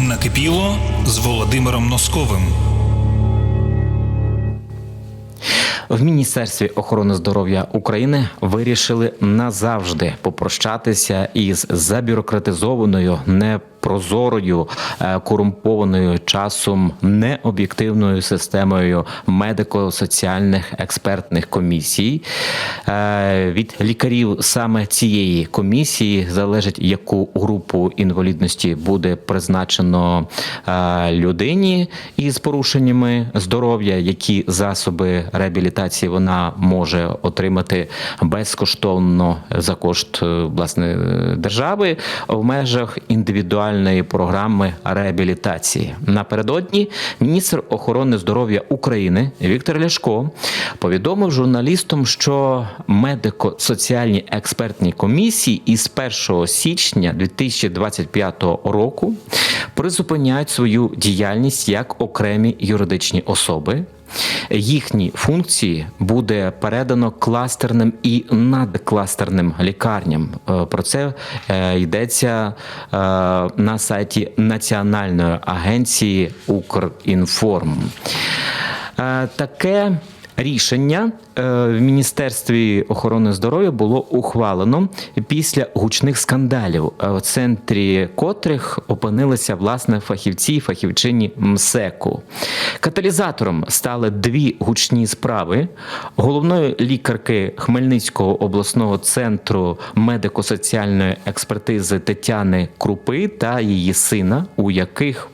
Накипіло з Володимиром Носковим. В Міністерстві охорони здоров'я України вирішили назавжди попрощатися із забюрократизованою, непрозорою, е, корумпованою часом необ'єктивною системою медико-соціальних експертних комісій. Е, Від лікарів саме цієї комісії залежить, яку групу інвалідності буде призначено е, людині із порушеннями здоров'я, які засоби реабілітації вона може отримати безкоштовно за кошт власне держави в межах індивідуальної програми реабілітації. Напередодні міністр охорони здоров'я України Віктор Ляшко повідомив журналістам, що медико-соціальні експертні комісії із 1 січня 2025 року призупиняють свою діяльність як окремі юридичні особи. Їхні функції буде передано кластерним і надкластерним лікарням. Е, Про це е, йдеться е, на сайті Національної агенції Укрінформ. Таке рішення е, в Міністерстві охорони здоров'я було ухвалено після гучних скандалів, е, в центрі котрих опинилися власне фахівці і фахівчині МСЕКу. Каталізатором стали дві гучні справи головної лікарки Хмельницького обласного центру медико-соціальної експертизи Тетяни Крупи та її сина, у яких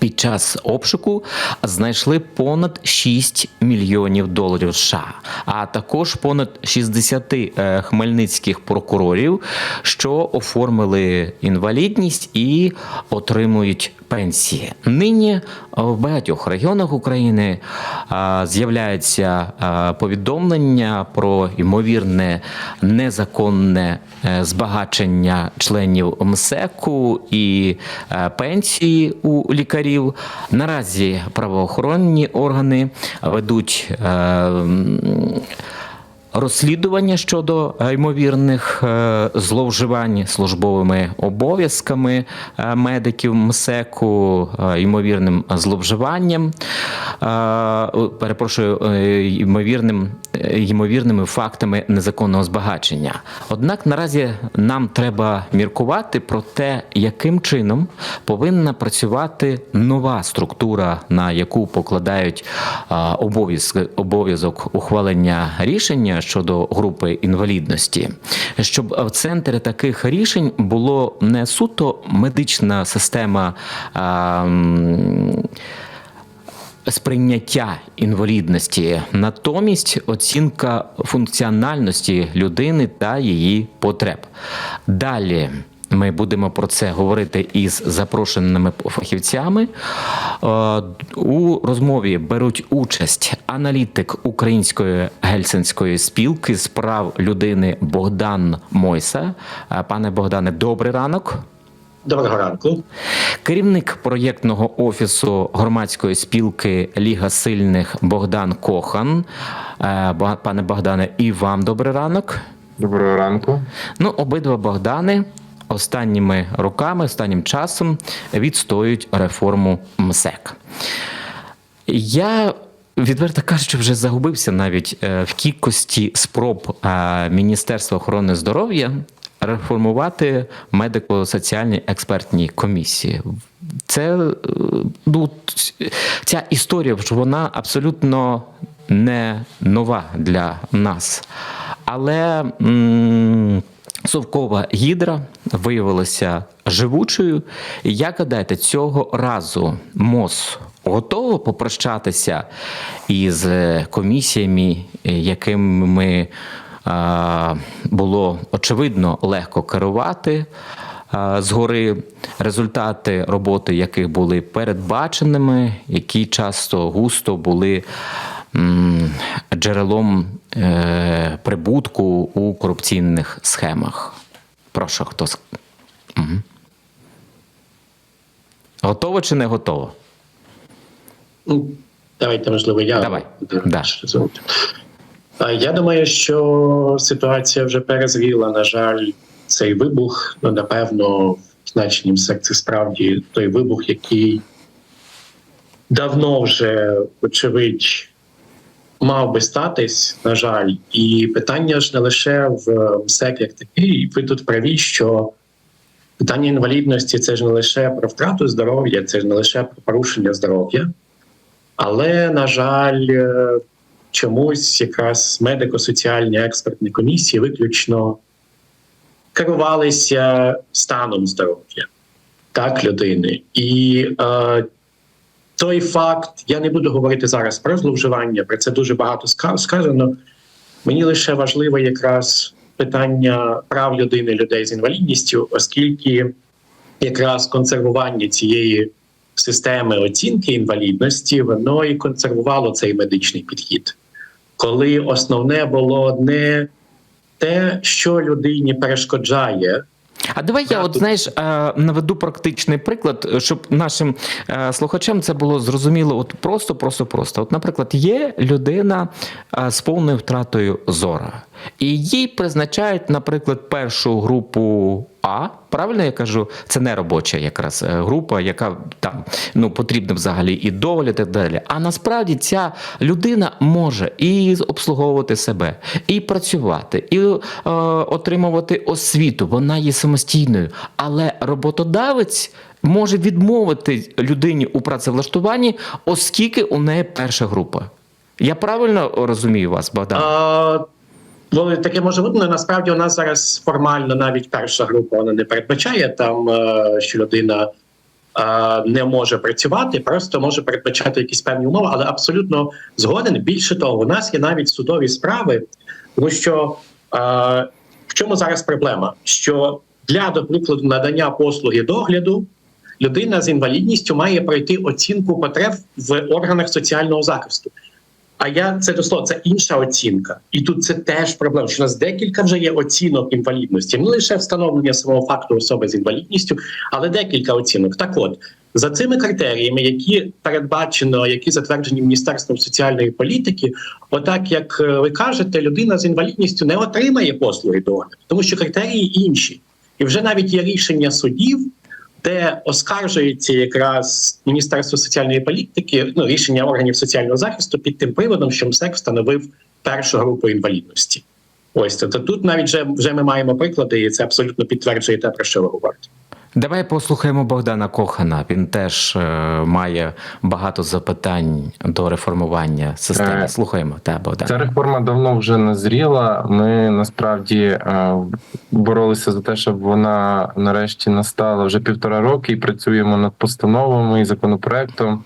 під час обшуку знайшли понад 6 мільйонів доларів США, а також понад 60 е, хмельницьких прокурорів, що оформили інвалідність і отримують пенсії. Нині в багатьох регіонах України з'являються повідомлення про ймовірне незаконне е, збагачення членів МСЕКу і е, пенсії у лікарів. Наразі правоохоронні органи ведуть. Розслідування щодо ймовірних е, зловживань службовими обов'язками е, медиків МСЕКу, е, ймовірним зловживанням, перепрошую, ймовірним, ймовірними фактами незаконного збагачення. Однак наразі нам треба міркувати про те, яким чином повинна працювати нова структура, на яку покладають обов'язки- обов'язок ухвалення рішення щодо групи інвалідності, щоб в центрі таких рішень було не суто медична система. а, Сприйняття інвалідності, натомість оцінка функціональності людини та її потреб. Далі ми будемо про це говорити із запрошеними фахівцями. Е, У розмові беруть участь аналітик Української гельсинської спілки з прав людини Богдан Мойса. Е, Пане Богдане, добрий ранок. Доброго ранку. Керівник проєктного офісу громадської спілки Ліга сильних Богдан Кохан. Е, Пане Богдане, і вам добрий ранок. Доброго ранку. Ну, обидва Богдани останніми роками, останнім часом відстоюють реформу МСЕК. Я. Відверто кажучи, вже загубився навіть е, в кількості спроб е, Міністерства охорони здоров'я реформувати медико-соціальні експертні комісії. Це е, ну, ця історія, що вона абсолютно не нова для нас. Але м, совкова гідра виявилася живучою. Як гадаєте, цього разу МОЗ готово попрощатися із е, комісіями, е, якими е, було очевидно легко керувати. Згори результати роботи, яких були передбаченими, які часто густо були джерелом е, прибутку у корупційних схемах. Прошу, хто Мгм. Готово чи не готово? Ну, давайте, можливо, я Давай. Да. Я думаю, що ситуація вже перезріла. На жаль, цей вибух, ну напевно, в значенні це справді той вибух, який давно вже, очевидь, мав би статись, на жаль, і питання ж не лише в МСЕК як такий. Ви тут праві, що питання інвалідності це ж не лише про втрату здоров'я, це ж не лише про порушення здоров'я, але, на жаль, е, чомусь якраз медико-соціальні експертні комісії виключно керувалися станом здоров'я так людини. І е, той факт, я не буду говорити зараз про зловживання, про це дуже багато сказано. Мені лише важливе якраз питання прав людини, людей з інвалідністю, оскільки якраз консервування цієї системи оцінки інвалідності, воно і консервувало цей медичний підхід, коли основне було не те, що людині перешкоджає. А давай я, от знаєш, е, наведу практичний приклад, щоб нашим е, слухачам це було зрозуміло. От просто, просто, просто. От, наприклад, є людина е, з повною втратою зора, і їй призначають, наприклад, першу групу А. Правильно я кажу, це не робоча якраз е, група, яка там ну потрібна взагалі і догляд, і так далі. А насправді ця людина може і обслуговувати себе, і працювати, і е, отримувати освіту. Вона є самостійною, але роботодавець може відмовити людині у працевлаштуванні, оскільки у неї перша група. Я правильно розумію вас, Богдан? А, ну, таке може бути, насправді у нас зараз формально навіть перша група вона не передбачає там, е, що людина е, не може працювати, просто може передбачати якісь певні умови, але абсолютно згоден. Більше того, у нас є навіть судові справи, тому що е, в чому зараз проблема? Що для, до прикладу, надання послуги догляду людина з інвалідністю має пройти оцінку потреб в органах соціального захисту. А я це до слова, це інша оцінка, і тут це теж проблема. Що у нас декілька вже є оцінок інвалідності, не лише встановлення самого факту особи з інвалідністю, але декілька оцінок. Так, от за цими критеріями, які передбачено, які затверджені міністерством соціальної політики, отак як е, ви кажете, людина з інвалідністю не отримає послуги догляду, тому що критерії інші, і вже навіть є рішення судів де оскаржується якраз Міністерство соціальної політики, ну рішення органів соціального захисту під тим приводом, що МСЕК встановив першу групу інвалідності. Ось тобто тут навіть вже, вже ми маємо приклади, і це абсолютно підтверджує те, про що ви говорите. Давай послухаємо Богдана Кохана. Він теж е, має багато запитань до реформування системи. Е, Слухаємо, та Богдан. Ця реформа давно вже назріла. Ми насправді е, боролися за те, щоб вона нарешті настала вже півтора роки і працюємо над постановами і законопроектом.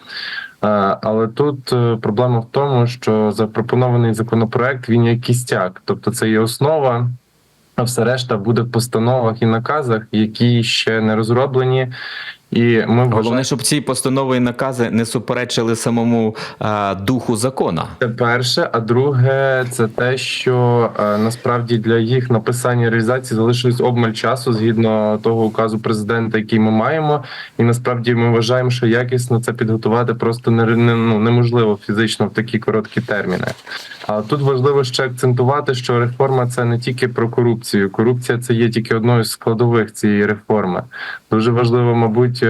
Е, Але тут е, проблема в тому, що запропонований законопроект він є кістяк, тобто це є основа. А все решта буде в постановах і наказах, які ще не розроблені, і ми вважаємо, Головне, щоб ці постанови і накази не суперечили самому е, духу закона. Це перше, а друге, це те, що е, насправді для їх написання реалізації залишилось обмаль часу згідно того указу президента, який ми маємо. І насправді ми вважаємо, що якісно це підготувати просто не, не ну, неможливо фізично в такі короткі терміни. А тут важливо ще акцентувати, що реформа це не тільки про корупцію. Корупція це є тільки одною з складових цієї реформи. Дуже важливо, мабуть,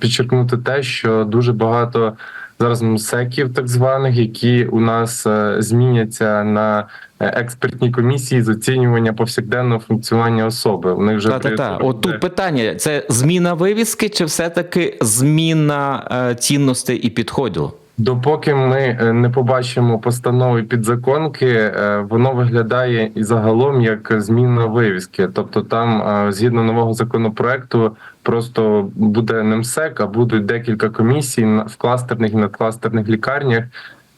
підчеркнути те, що дуже багато зараз МСЕКів, так званих, які у нас е, зміняться на експертній комісії з оцінювання повсякденного функціонування особи. У них вже Та, та, та. От тут питання: це зміна вивіски, чи все-таки зміна е, цінностей і підходу? Допоки ми е, не побачимо постанови підзаконки, е, воно виглядає і загалом як зміна вивіски. Тобто, там е, згідно нового законопроекту, просто буде немсек, а будуть декілька комісій в кластерних і надкластерних лікарнях,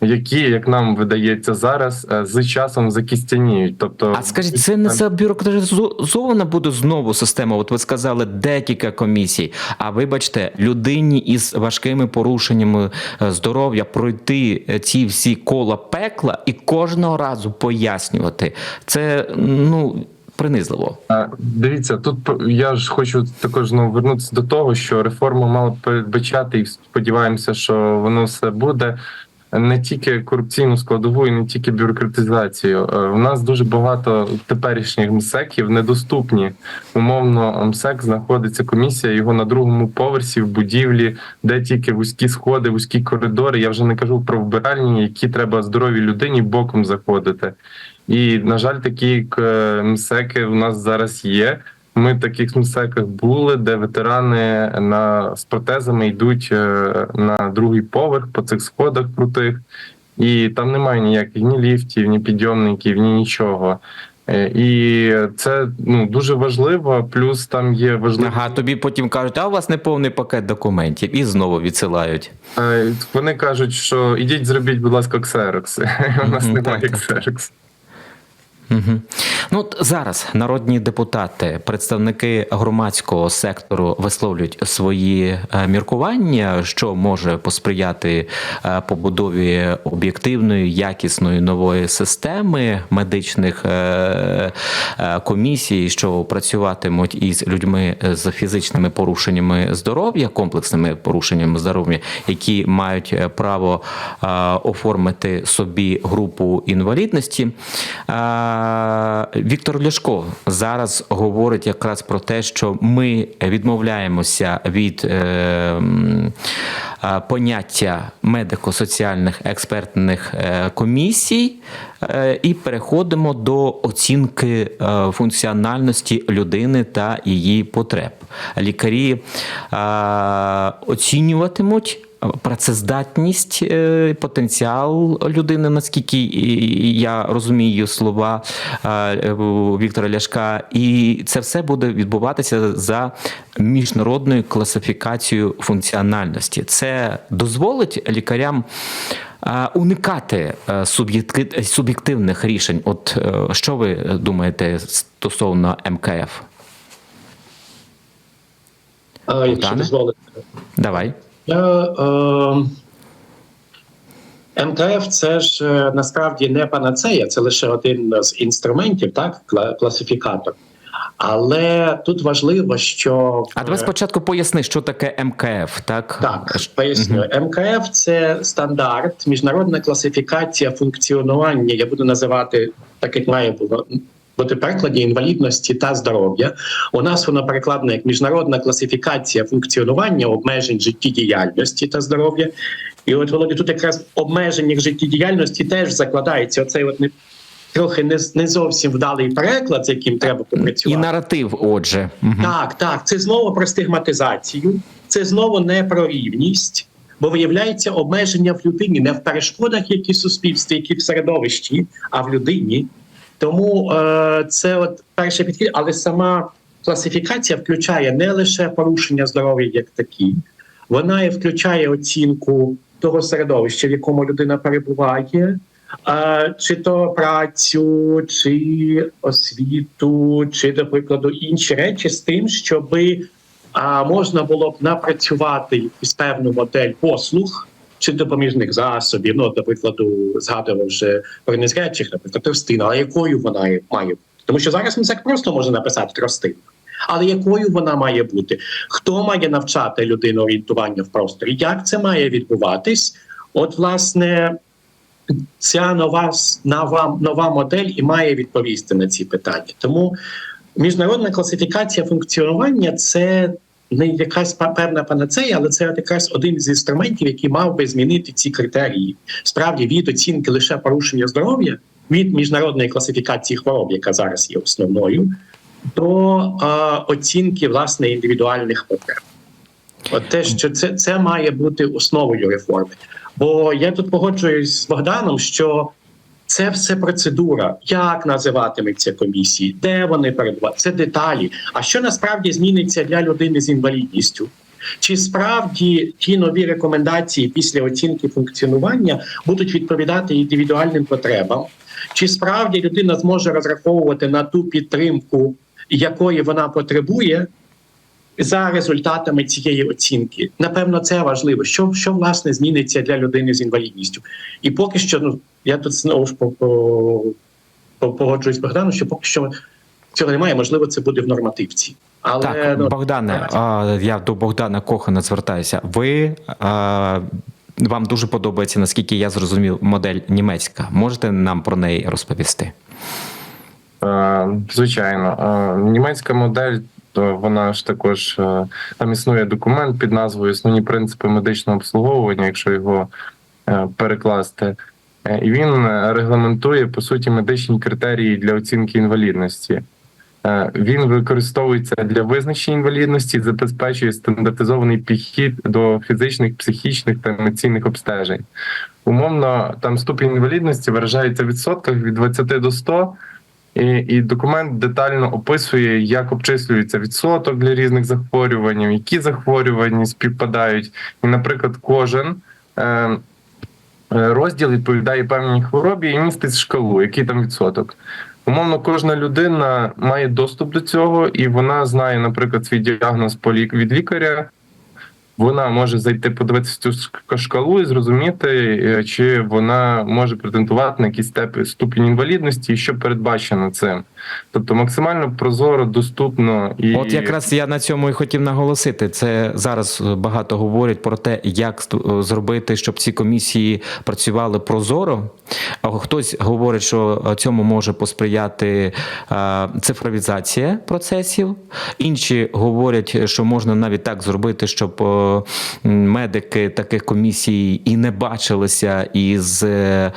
які, як нам видається зараз, е, з часом закістяніють. Тобто, А скажіть, це не забюрократизована буде знову система? От ви сказали декілька комісій. А вибачте, людині із важкими порушеннями е, здоров'я пройти е, ці всі кола пекла і кожного разу пояснювати. Це ну принизливо. Дивіться, тут я ж хочу також знову вернутися до того, що реформа мала передбачати, і сподіваємося, що воно все буде. Не тільки корупційну складову і не тільки бюрократизацію. Е, У нас дуже багато теперішніх МСЕКів недоступні. Умовно, МСЕК знаходиться комісія його на другому поверсі в будівлі, де тільки вузькі сходи, вузькі коридори. Я вже не кажу про вбиральні, які треба здоровій людині боком заходити. І на жаль, такі е, МСЕКи в нас зараз є. Ми в таких МСЕКах були, де ветерани на з протезами йдуть е, на другий поверх по цих сходах крутих, і там немає ніяких ні ліфтів, ні підйомників, ні нічого. Е, І це ну дуже важливо. Плюс там є важливі Ага, тобі потім кажуть, а у вас не повний пакет документів, і знову відсилають. Е, Вони кажуть, що ідіть, зробіть, будь ласка, ксерокс. У нас немає ксерокс. Угу. Ну от зараз народні депутати, представники громадського сектору висловлюють свої е, міркування, що може посприяти е, побудові об'єктивної, якісної нової системи медичних е, комісій, що працюватимуть із людьми з фізичними порушеннями здоров'я, комплексними порушеннями здоров'я, які мають право оформити собі групу інвалідності. Віктор Ляшко зараз говорить якраз про те, що ми відмовляємося від е, поняття медико-соціальних експертних е, комісій е, і переходимо до оцінки функціональності людини та її потреб. Лікарі оцінюватимуть працездатність, е, потенціал людини, наскільки я розумію слова е, Віктора Ляшка, і це все буде відбуватися за міжнародною класифікацією функціональності. Це дозволить лікарям. е, Уникати е, суб'єктивних рішень. От е, що ви думаєте стосовно МКФ? А, якщо дозволите. Давай. Е, МКФ це ж е, насправді не панацея, це лише один з інструментів, так, класифікатор. Але тут важливо, що А давай спочатку поясни, що таке МКФ, так? так поясню. МКФ це стандарт, міжнародна класифікація функціонування. Я буду називати так, як має було. Бути перекладі інвалідності та здоров'я. У нас воно перекладено як міжнародна класифікація функціонування обмежень життєдіяльності та здоров'я. І от Володя, тут якраз обмеження життєдіяльності теж закладається. Оцей от не трохи не, не зовсім вдалий переклад, з яким треба І попрацювати. наратив, отже. Мгм. Так, так, це знову про стигматизацію, це знову не про рівність, бо виявляється обмеження в людині не в перешкодах, які в суспільстві, які в середовищі, а в людині. Тому е, це от перше підхід, але сама класифікація включає не лише порушення здоров'я як такі, вона і включає оцінку того середовища, в якому людина перебуває. е, Чи то працю, чи освіту, чи, до прикладу, інші речі з тим, щоби а, можна було б напрацювати якусь певну модель послуг чи допоміжних засобів. Ну, до прикладу, згадував вже про незрячих, наприклад, тростина, але якою вона має бути? Тому що зараз МСЕК просто може написати тростина. Але якою вона має бути? Хто має навчати людину орієнтування в просторі? Як це має відбуватись? От, власне, ця нова, нова, нова модель і має відповісти на ці питання. Тому міжнародна класифікація функціонування це не якась певна панацея, але це якраз один з інструментів, який мав би змінити ці критерії. Справді від оцінки лише порушення здоров'я, від міжнародної класифікації хвороб, яка зараз є основною, до е, оцінки власне індивідуальних потреб. От те, що це, це має бути основою реформи. Бо я тут погоджуюсь з Богданом, що це все процедура, як називатиметься комісії, де вони перебувають, це деталі. А що насправді зміниться для людини з інвалідністю? Чи справді ті нові рекомендації після оцінки функціонування будуть відповідати індивідуальним потребам? Чи справді людина зможе розраховувати на ту підтримку, якої вона потребує, за результатами цієї оцінки. Напевно, це важливо. Що, що власне зміниться для людини з інвалідністю? І поки що, ну я тут знову ж по, по, по, погоджуюсь з Богданом, що поки що цього немає. Можливо, це буде в нормативці. Але Так, ну, Богдане, а, я до Богдана Кохана звертаюся. Ви а, вам дуже подобається, наскільки я зрозумів, модель німецька. Можете нам про неї розповісти? Звичайно, німецька модель, то вона ж також там існує документ під назвою Основні принципи медичного обслуговування, якщо його е, перекласти. Е, він е, регламентує по суті медичні критерії для оцінки інвалідності. Е, Він використовується для визначення інвалідності, забезпечує стандартизований підхід до фізичних, психічних та емоційних обстежень. Умовно, там ступінь інвалідності виражається в відсотках від 20 до 100, і, і документ детально описує, як обчислюється відсоток для різних захворювань, які захворювання співпадають. І, наприклад, кожен розділ відповідає певній хворобі і містить шкалу, який там відсоток. Умовно, кожна людина має доступ до цього, і вона знає, наприклад, свій діагноз від лікаря. Вона може зайти подивитися цю шк- шкалу і зрозуміти, е, чи вона може претендувати на якийсь ступінь інвалідності, і що передбачено цим. Тобто максимально прозоро, доступно і От якраз я на цьому і хотів наголосити. Це зараз багато говорять про те, як зробити, щоб ці комісії працювали прозоро. А хтось говорить, що цьому може посприяти е, цифровізація процесів. Інші говорять, що можна навіть так зробити, щоб медики таких комісій і не бачилися із е,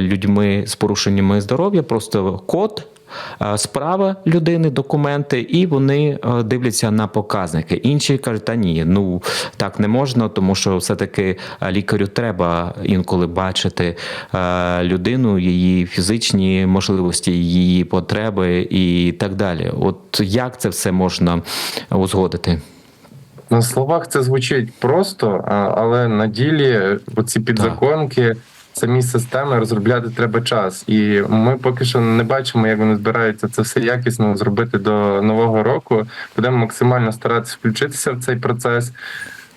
людьми з порушеннями здоров'я, просто код. е, Справа людини, документи, і вони е, дивляться на показники. Інші кажуть, та ні, ну так не можна, тому що все-таки лікарю треба інколи бачити людину, її фізичні можливості, її потреби і так далі. От як це все можна узгодити? На словах це звучить просто, але на ділі оці підзаконки, самі системи розробляти треба час. І ми поки що не бачимо, як вони збираються це все якісно зробити до нового року. Будемо максимально старатися включитися в цей процес.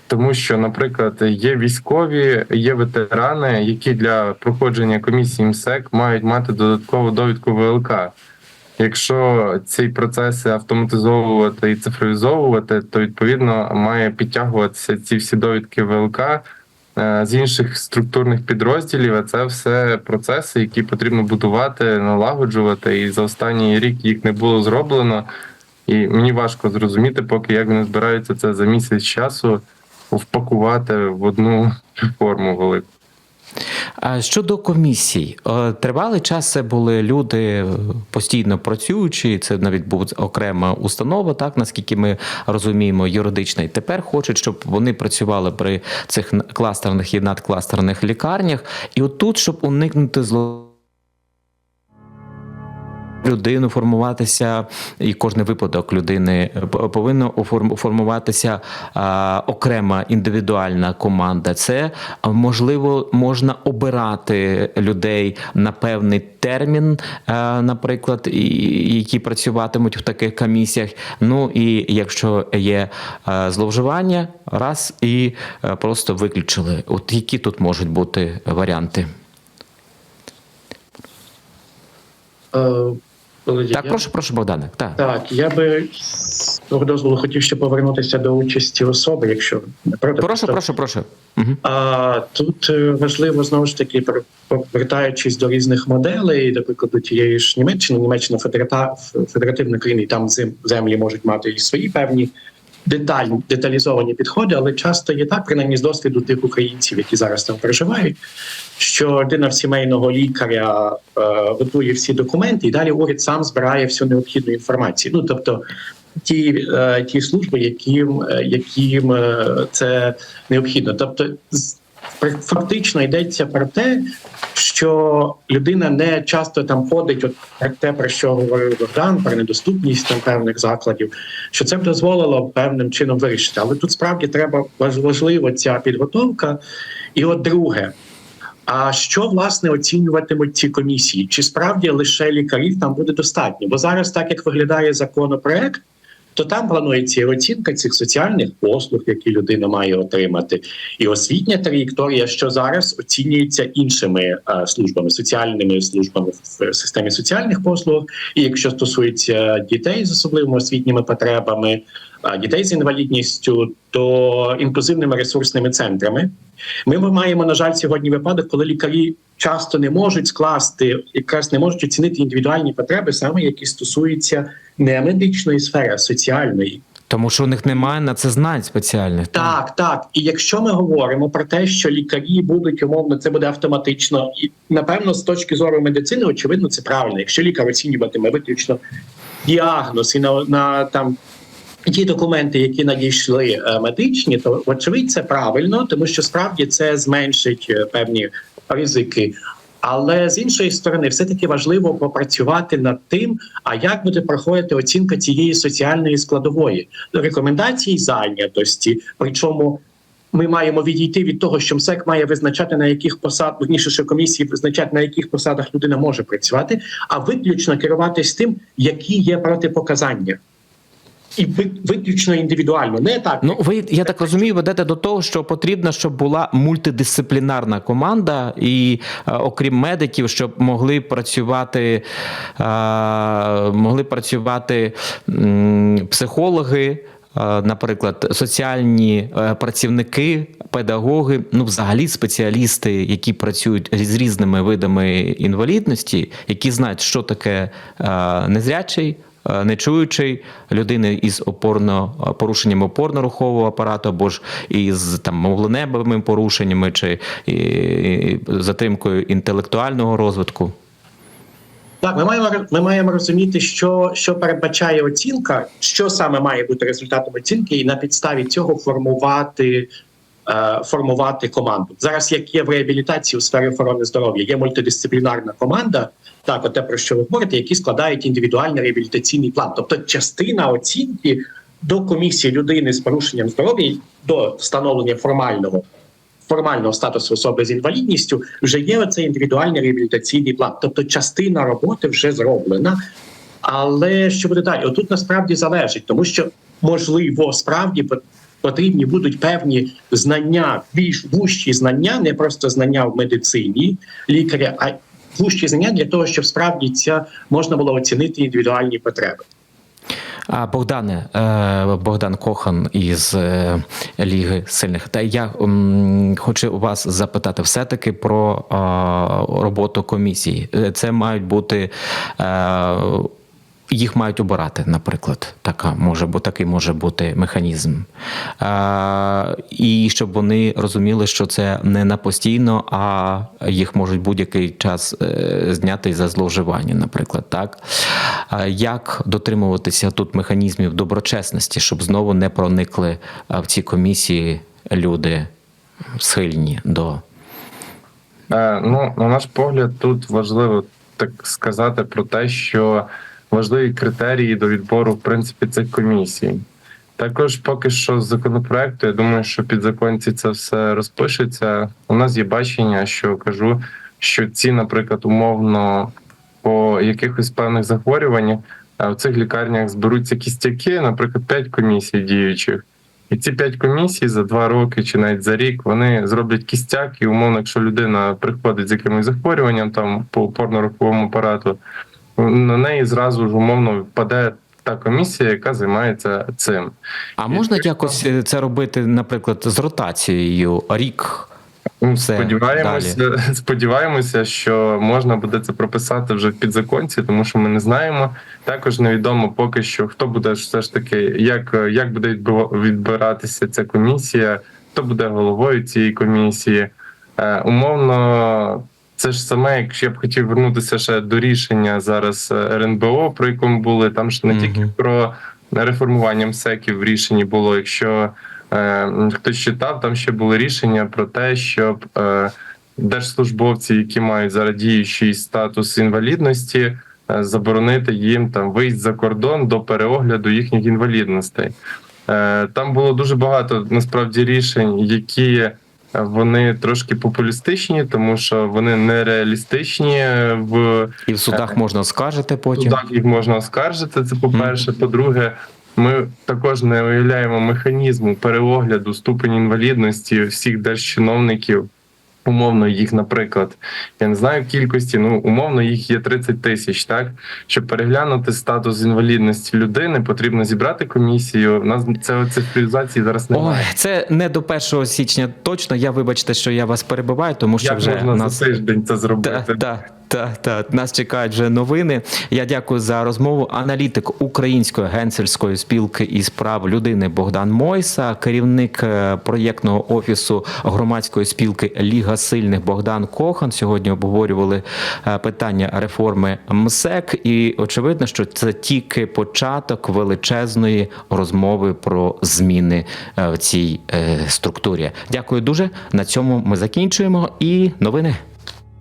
Тому що, наприклад, є військові, є ветерани, які для проходження комісії МСЕК мають мати додаткову довідку ВЛК. Якщо ці процеси автоматизовувати і цифровізовувати, то відповідно має підтягуватися ці всі довідки ВЛК е, з інших структурних підрозділів. А це все процеси, які потрібно будувати, налагоджувати. І за останній рік їх не було зроблено. І мені важко зрозуміти, поки як вони збираються це за місяць часу впакувати в одну форму велику. Щодо комісій, е, тривалий час це були люди е, постійно працюючі. Це навіть був окрема установа, так наскільки ми розуміємо, юридична. І тепер хочуть, щоб вони працювали при цих кластерних і надкластерних лікарнях. І отут, щоб уникнути зло. Людину формуватися, і кожний випадок людини п- повинна формуватися окрема індивідуальна команда. Це можливо можна обирати людей на певний термін, а, наприклад, які працюватимуть в таких комісіях. Ну і якщо є а, зловживання, раз і просто виключили. От які тут можуть бути варіанти? Володя, Так, я- прошу, прошу, Богдане. Так. Так, я би з того дозволу хотів ще повернутися до участі особи, якщо не проти. Прошу, прошу, прошу. Угу. А тут е, важливо знову ж таки повертаючись до різних моделей, до прикладу тієї ж Німеччини, Німеччина федерата федеративна країна, і там зем- землі можуть мати і свої певні деталь, деталізовані підходи, але часто є так, принаймні з досвіду тих українців, які зараз там проживають, що людина в сімейного лікаря е, готує всі документи, і далі уряд сам збирає всю необхідну інформацію. Ну тобто. Ті, е, ті служби, яким, е, яким е, це необхідно, тобто фактично йдеться про те, що людина не часто там ходить, от про те, про що говорив Богдан, про недоступність там певних закладів, що це б дозволило певним чином вирішити. Але тут справді треба важ- важливо ця підготовка. І от друге. А що власне оцінюватимуть ці комісії? Чи справді лише лікарів там буде достатньо? Бо зараз, так як виглядає законопроект, то там планується оцінка цих соціальних послуг, які людина має отримати, і освітня траєкторія, що зараз оцінюється іншими е, службами, соціальними службами в системі соціальних послуг. І якщо стосується дітей з особливими освітніми потребами, дітей з інвалідністю, то інклюзивними ресурсними центрами. Ми маємо, на жаль, сьогодні випадок, коли лікарі часто не можуть скласти, якраз не можуть оцінити індивідуальні потреби, саме які стосуються не медичної сфери, а соціальної. Тому що у них немає на це знань спеціальних. Так, так. І якщо ми говоримо про те, що лікарі будуть умовно, це буде автоматично, і напевно, з точки зору медицини, очевидно, це правильно. Якщо лікар оцінюватиме виключно діагноз і на, на там. Ті документи, які надійшли е, медичні, то вочевидь це правильно, тому що справді це зменшить е, певні ризики. Але з іншої сторони, все таки важливо попрацювати над тим, а як буде проходити оцінка цієї соціальної складової рекомендацій зайнятості. Причому ми маємо відійти від того, що МСЕК має визначати на яких посад, верніше, що комісії визначати на яких посадах людина може працювати, а виключно керуватись тим, які є протипоказання. І виключно індивідуально, не так. Ну, ви я так розумію, ведете до того, що потрібно, щоб була мультидисциплінарна команда, і е, окрім медиків, щоб могли працювати, е, могли працювати психологи. е, Наприклад, соціальні працівники, педагоги, ну взагалі спеціалісти, які працюють з різними видами інвалідності, які знають, що таке незрячий, нечуючий, людини із опорно порушенням опорно-рухового апарату, або ж із там мовленебовими порушеннями чи і, і, затримкою інтелектуального розвитку. Так, ми маємо ми маємо розуміти, що, що передбачає оцінка, що саме має бути результатом оцінки, і на підставі цього формувати. е, Формувати команду зараз, як є в реабілітації у сфері охорони здоров'я, є мультидисциплінарна команда, так от те про що ви говорите, які складають індивідуальний реабілітаційний план. Тобто, частина оцінки до комісії людини з порушенням здоров'я до встановлення формального формального статусу особи з інвалідністю вже є оцей індивідуальний реабілітаційний план. Тобто частина роботи вже зроблена. Але що буде далі? Отут насправді залежить, тому що можливо справді потрібні будуть певні знання, більш вущі знання, не просто знання в медицині лікаря, а вущі знання для того, щоб справді ця можна було оцінити індивідуальні потреби. А Богдане, е, Богдан Кохан із е, Ліги сильних. Та я хочу вас запитати все-таки про роботу комісії. Е, Це мають бути. Е, Їх мають обирати, наприклад, така може бути такий може бути механізм, а, і щоб вони розуміли, що це не на постійно, а їх можуть будь-який час е, зняти за зловживання, наприклад, так? Як дотримуватися тут механізмів доброчесності, щоб знову не проникли в ці комісії люди схильні до? Е, Ну, на наш погляд, тут важливо так сказати про те, що важливі критерії до відбору, в принципі, цих комісій. Також поки що з законопроекту, я думаю, що під законці це все розпишеться. У нас є бачення, що кажу, що ці, наприклад, умовно по якихось певних захворюваннях е, в цих лікарнях зберуться кістяки, наприклад, 5 комісій діючих. І ці п'ять комісій за два роки чи навіть за рік вони зроблять кістяк, і умовно, якщо людина приходить з якимось захворюванням там по опорно-руховому апарату, на неї зразу ж умовно впаде та комісія, яка займається цим. а можна якось е, це робити, наприклад, з ротацією рік. Ну, Все, сподіваємося, сподіваємося, що можна буде це прописати вже в підзаконці, тому що ми не знаємо. Також невідомо поки що, хто буде все ж таки, як, як буде відбиратися ця комісія, хто буде головою цієї комісії. Е, умовно, це ж саме, якщо я б хотів вернутися ще до рішення зараз е, РНБО, про якому були там ж не Мгм. тільки про реформування МСЕКів в рішенні було, якщо е, хтось читав, там ще були рішення про те, щоб е, держслужбовці, які мають зараз діючий статус інвалідності, е, заборонити їм там виїзд за кордон до переогляду їхніх інвалідностей. Е, Там було дуже багато насправді рішень, які вони трошки популістичні, тому що вони нереалістичні в І в судах можна скаржити потім. судах їх можна оскаржити. Це по-перше. По-друге, Ми також не уявляємо механізму переогляду ступень інвалідності всіх держчиновників. Умовно, їх, наприклад, я не знаю кількості, ну умовно їх є 30 тисяч. Так щоб переглянути статус інвалідності людини, потрібно зібрати комісію. У нас це цифровізації зараз Ой, немає. це не до 1 січня точно. Я вибачте, що я вас перебиваю, тому що Як вже можна нас за тиждень це зробити? Да, та, та, та. Нас чекають вже новини. Я дякую за розмову. Аналітик Української генсельської спілки із прав людини Богдан Мойса, керівник е, проєктного офісу громадської спілки Ліга сильних Богдан Кохан. Сьогодні обговорювали е, питання реформи МСЕК, і очевидно, що це тільки початок величезної розмови про зміни е, в цій структурі. Дякую дуже. На цьому ми закінчуємо. І новини.